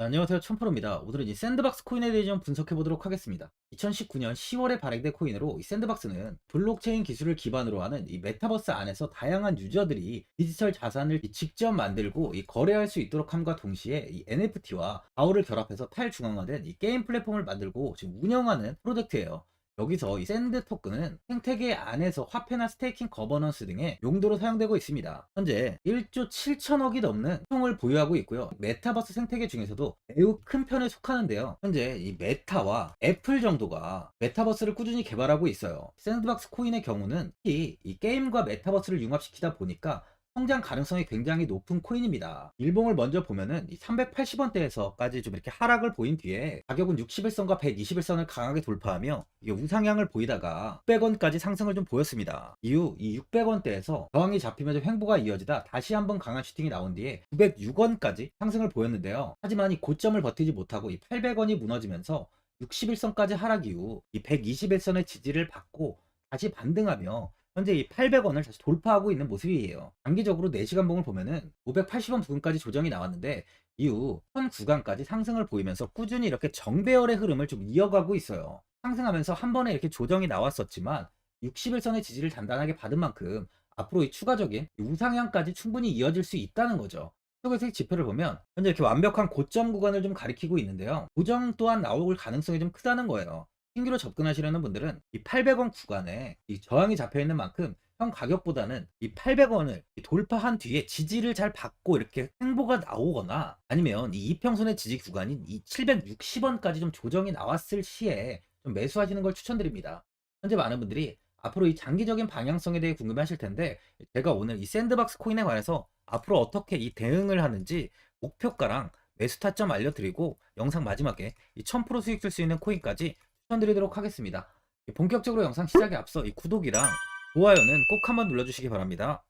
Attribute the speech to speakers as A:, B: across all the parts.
A: 네, 안녕하세요 천프로입니다. 오늘은 이 샌드박스 코인에 대해 좀 분석해 보도록 하겠습니다. 2019년 10월에 발행된 코인으로 이 샌드박스는 블록체인 기술을 기반으로 하는 이 메타버스 안에서 다양한 유저들이 디지털 자산을 이 직접 만들고 이 거래할 수 있도록 함과 동시에 이 NFT와 바오를 결합해서 탈중앙화된 이 게임 플랫폼을 만들고 지금 운영하는 프로젝트예요. 여기서 이 샌드 토큰은 생태계 안에서 화폐나 스테이킹 거버넌스 등의 용도로 사용되고 있습니다. 현재 1조 7천억이 넘는 총을 보유하고 있고요. 메타버스 생태계 중에서도 매우 큰 편에 속하는데요. 현재 이 메타와 애플 정도가 메타버스를 꾸준히 개발하고 있어요. 샌드박스 코인의 경우는 특히 이 게임과 메타버스를 융합시키다 보니까 성장 가능성이 굉장히 높은 코인입니다. 일봉을 먼저 보면은 380원대에서까지 좀 이렇게 하락을 보인 뒤에 가격은 61선과 121선을 강하게 돌파하며 우상향을 보이다가 600원까지 상승을 좀 보였습니다. 이후 이 600원대에서 저항이 잡히면서 횡보가 이어지다 다시 한번 강한 슈팅이 나온 뒤에 906원까지 상승을 보였는데요. 하지만 이 고점을 버티지 못하고 이 800원이 무너지면서 61선까지 하락 이후 이 121선의 지지를 받고 다시 반등하며 현재 이 800원을 다시 돌파하고 있는 모습이에요. 단기적으로 4시간 봉을 보면은 580원 부근까지 조정이 나왔는데 이후 현 구간까지 상승을 보이면서 꾸준히 이렇게 정배열의 흐름을 좀 이어가고 있어요. 상승하면서 한 번에 이렇게 조정이 나왔었지만 61선의 지지를 단단하게 받은 만큼 앞으로 이 추가적인 이 우상향까지 충분히 이어질 수 있다는 거죠. 속에서 지표를 보면 현재 이렇게 완벽한 고점 구간을 좀 가리키고 있는데요. 고정 또한 나올 가능성이 좀 크다는 거예요. 신규로 접근하시려는 분들은 이 800원 구간에 이 저항이 잡혀 있는 만큼 현 가격보다는 이 800원을 돌파한 뒤에 지지를 잘 받고 이렇게 횡보가 나오거나 아니면 이 이평선의 지지 구간인 이 760원까지 좀 조정이 나왔을 시에 좀 매수하시는 걸 추천드립니다. 현재 많은 분들이 앞으로 이 장기적인 방향성에 대해 궁금해하실 텐데 제가 오늘 이 샌드박스 코인에 관해서 앞으로 어떻게 이 대응을 하는지 목표가랑 매수 타점 알려드리고 영상 마지막에 이1000% 수익 줄 수 있는 코인까지 추천드리도록 하겠습니다. 본격적으로 영상 시작에 앞서 이 구독이랑 좋아요는 꼭 한번 눌러주시기 바랍니다.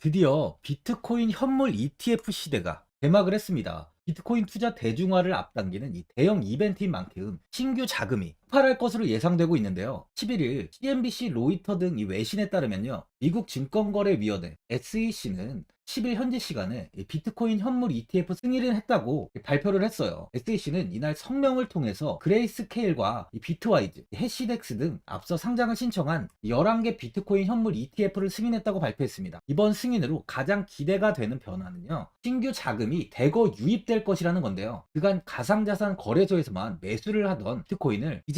A: 드디어 비트코인 현물 ETF 시대가 개막을 했습니다. 비트코인 투자 대중화를 앞당기는 이 대형 이벤트인 만큼 신규 자금이 폭발할 것으로 예상되고 있는데요. 11일 CNBC, 로이터 등 이 외신에 따르면요. 미국 증권거래위원회 SEC는 10일 현지 시간에 이 비트코인 현물 ETF 승인을 했다고 발표를 했어요. SEC는 이날 성명을 통해서 그레이스케일과 이 비트와이즈, 해시덱스 등 앞서 상장을 신청한 11개 비트코인 현물 ETF를 승인했다고 발표했습니다. 이번 승인으로 가장 기대가 되는 변화는요. 신규 자금이 대거 유입될 것이라는 건데요. 그간 가상자산 거래소에서만 매수를 하던 비트코인을 이제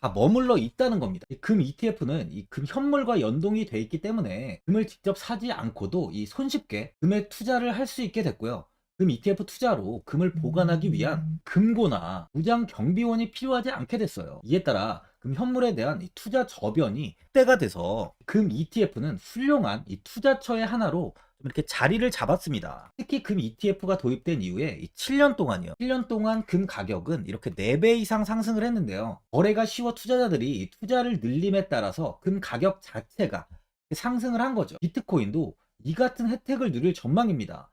A: 다 머물러 있다는 겁니다. 이금 ETF는 이 금 현물과 연동이 돼 있기 때문에 금을 직접 사지 않고도 이 손쉽게 금에 투자를 할 수 있게 됐고요. 금 ETF 투자로 금을 보관하기 위한 금고나 무장 경비원이 필요하지 않게 됐어요. 이에 따라 금 현물에 대한 이 투자 저변이 때가 돼서 금 ETF는 훌륭한 이 투자처의 하나로 좀 이렇게 자리를 잡았습니다. 특히 금 ETF가 도입된 이후에 이 7년 동안이요. 7년 동안 금 가격은 이렇게 4배 이상 상승을 했는데요. 거래가 쉬워 투자자들이 이 투자를 늘림에 따라서 금 가격 자체가 상승을 한 거죠. 비트코인도 이 같은 혜택을 누릴 전망입니다.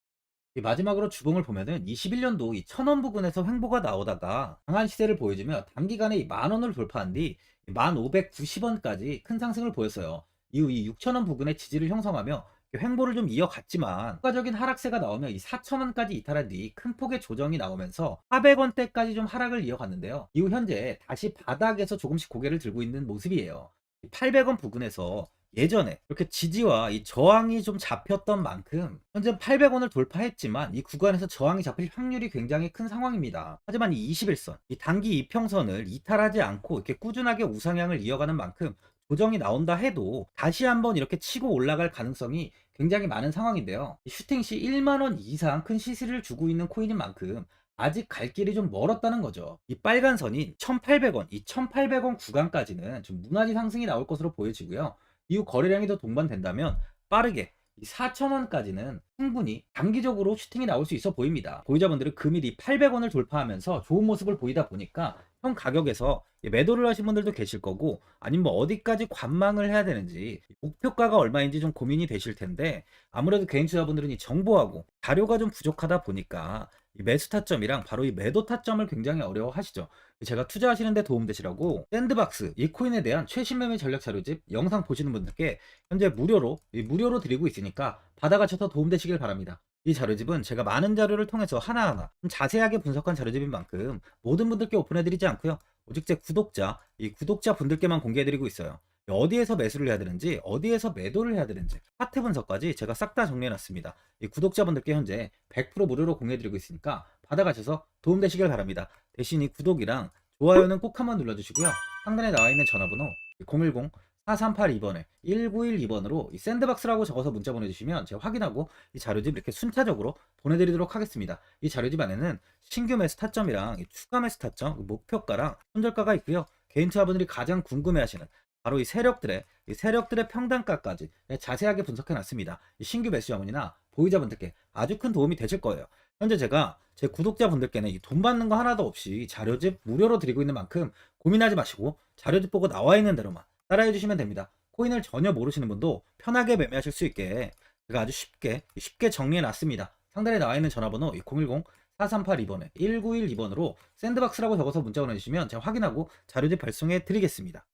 A: 이 마지막으로 주봉을 보면은 21년도 이 천원 부근에서 횡보가 나오다가 강한 시세를 보여주며 단기간에 이 만원을 돌파한 뒤 1590원까지 큰 상승을 보였어요. 이후 이 6천원 부근의 지지를 형성하며 횡보를 좀 이어갔지만 추가적인 하락세가 나오며 이 4천원까지 이탈한 뒤 큰 폭의 조정이 나오면서 400원대까지 좀 하락을 이어갔는데요. 이후 현재 다시 바닥에서 조금씩 고개를 들고 있는 모습이에요. 800원 부근에서 예전에 이렇게 지지와 이 저항이 좀 잡혔던 만큼 현재 800원을 돌파했지만 이 구간에서 저항이 잡힐 확률이 굉장히 큰 상황입니다. 하지만 이 21선, 이 단기 이평선을 이탈하지 않고 이렇게 꾸준하게 우상향을 이어가는 만큼 조정이 나온다 해도 다시 한번 이렇게 치고 올라갈 가능성이 굉장히 많은 상황인데요. 이 슈팅 시 1만원 이상 큰 시세를 주고 있는 코인인 만큼 아직 갈 길이 좀 멀었다는 거죠. 이 빨간 선인 1800원, 이 1800원 구간까지는 좀 무난히 상승이 나올 것으로 보여지고요. 이후 거래량이 더 동반된다면 빠르게 4,000원까지는 충분히 단기적으로 슈팅이 나올 수 있어 보입니다. 보유자분들은 금일이 800원을 돌파하면서 좋은 모습을 보이다 보니까 현 가격에서 매도를 하신 분들도 계실 거고 아니면 뭐 어디까지 관망을 해야 되는지 목표가가 얼마인지 좀 고민이 되실 텐데 아무래도 개인 투자분들은 이 정보하고 자료가 좀 부족하다 보니까 이 매수 타점이랑 바로 이 매도 타점을 굉장히 어려워하시죠. 제가 투자하시는데 도움되시라고 샌드박스 이 코인에 대한 최신 매매 전략 자료집 영상 보시는 분들께 현재 무료로 이 무료로 드리고 있으니까 받아가셔서 도움되시길 바랍니다. 이 자료집은 제가 많은 자료를 통해서 하나하나 좀 자세하게 분석한 자료집인 만큼 모든 분들께 오픈해드리지 않고요. 오직 제 구독자, 이 구독자 분들께만 공개해드리고 있어요. 어디에서 매수를 해야 되는지, 어디에서 매도를 해야 되는지, 파트 분석까지 제가 싹 다 정리해놨습니다. 이 구독자분들께 현재 100% 무료로 공개해드리고 있으니까 받아가셔서 도움되시길 바랍니다. 대신 이 구독이랑 좋아요는 꼭 한번 눌러주시고요. 상단에 나와 있는 전화번호 010 4382번에 1912번으로 이 샌드박스라고 적어서 문자 보내주시면 제가 확인하고 이 자료집 이렇게 순차적으로 보내드리도록 하겠습니다. 이 자료집 안에는 신규 매수 타점이랑 이 추가 매수 타점, 목표가랑 손절가가 있고요. 개인 투자분들이 가장 궁금해하시는 바로 이 세력들의 이 세력들의 평단가까지 자세하게 분석해 놨습니다. 이 신규 매수 자문이나 보유자분들께 아주 큰 도움이 되실 거예요. 현재 제가 제 구독자분들께는 이돈 받는 거 하나도 없이 자료집 무료로 드리고 있는 만큼 고민하지 마시고 자료집 보고 나와 있는 대로만 따라해 주시면 됩니다. 코인을 전혀 모르시는 분도 편하게 매매하실 수 있게 제가 아주 쉽게 쉽게 정리해 놨습니다. 상단에 나와 있는 전화번호 010 4382번에 1912번으로 샌드박스라고 적어서 문자 보내주시면 제가 확인하고 자료집 발송해 드리겠습니다.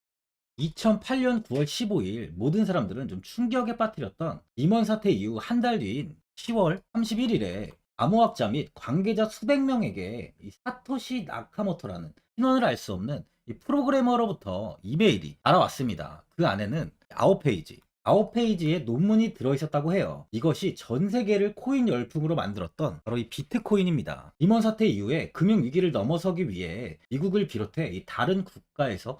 A: 2008년 9월 15일 모든 사람들은 좀 충격에 빠뜨렸던 임원 사태 이후 한 달 뒤인 10월 31일에 암호학자 및 관계자 수백 명에게 이 사토시 나카모토라는 신원을 알 수 없는 이 프로그래머로부터 이메일이 알아왔습니다. 그 안에는 9페이지, 9페이지의 논문이 들어있었다고 해요. 이것이 전 세계를 코인 열풍으로 만들었던 바로 이 비트코인입니다. 임원 사태 이후에 금융위기를 넘어서기 위해 미국을 비롯해 이 다른 국가에서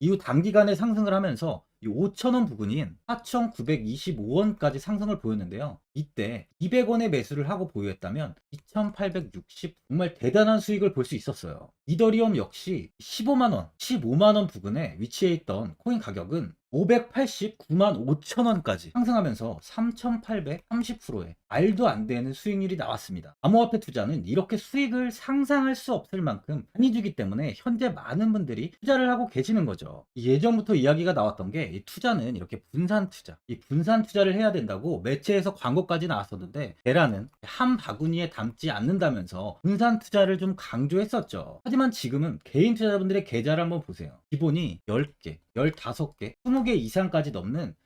A: 이후 단기간에 상승을 하면서 이 5,000원 부근인 4,925원까지 상승을 보였는데요. 이때 200원의 매수를 하고 보유했다면 2,860 정말 대단한 수익을 볼 수 있었어요. 이더리움 역시 15만원, 15만원 부근에 위치해 있던 코인 가격은 589만 5천원까지 상승하면서 3,830%의 말도 안 되는 수익률이 나왔습니다. 암호화폐 투자는 이렇게 수익을 상상할 수 없을 만큼 많이 주기 때문에 현재 많은 분들이 투자를 하고 계시는 거죠. 예전부터 이야기가 나왔던 게 이 투자는 이렇게 분산 투자, 이 분산 투자를 해야 된다고 매체에서 광고까지 나왔었는데 대라는 한 바구니에 담지 않는다면서 분산 투자를 좀 강조했었죠. 하지만 지금은 개인 투자자분들의 계좌를 한번 보세요. 기본이 10개, 15개, 20개 이상까지 넘는 이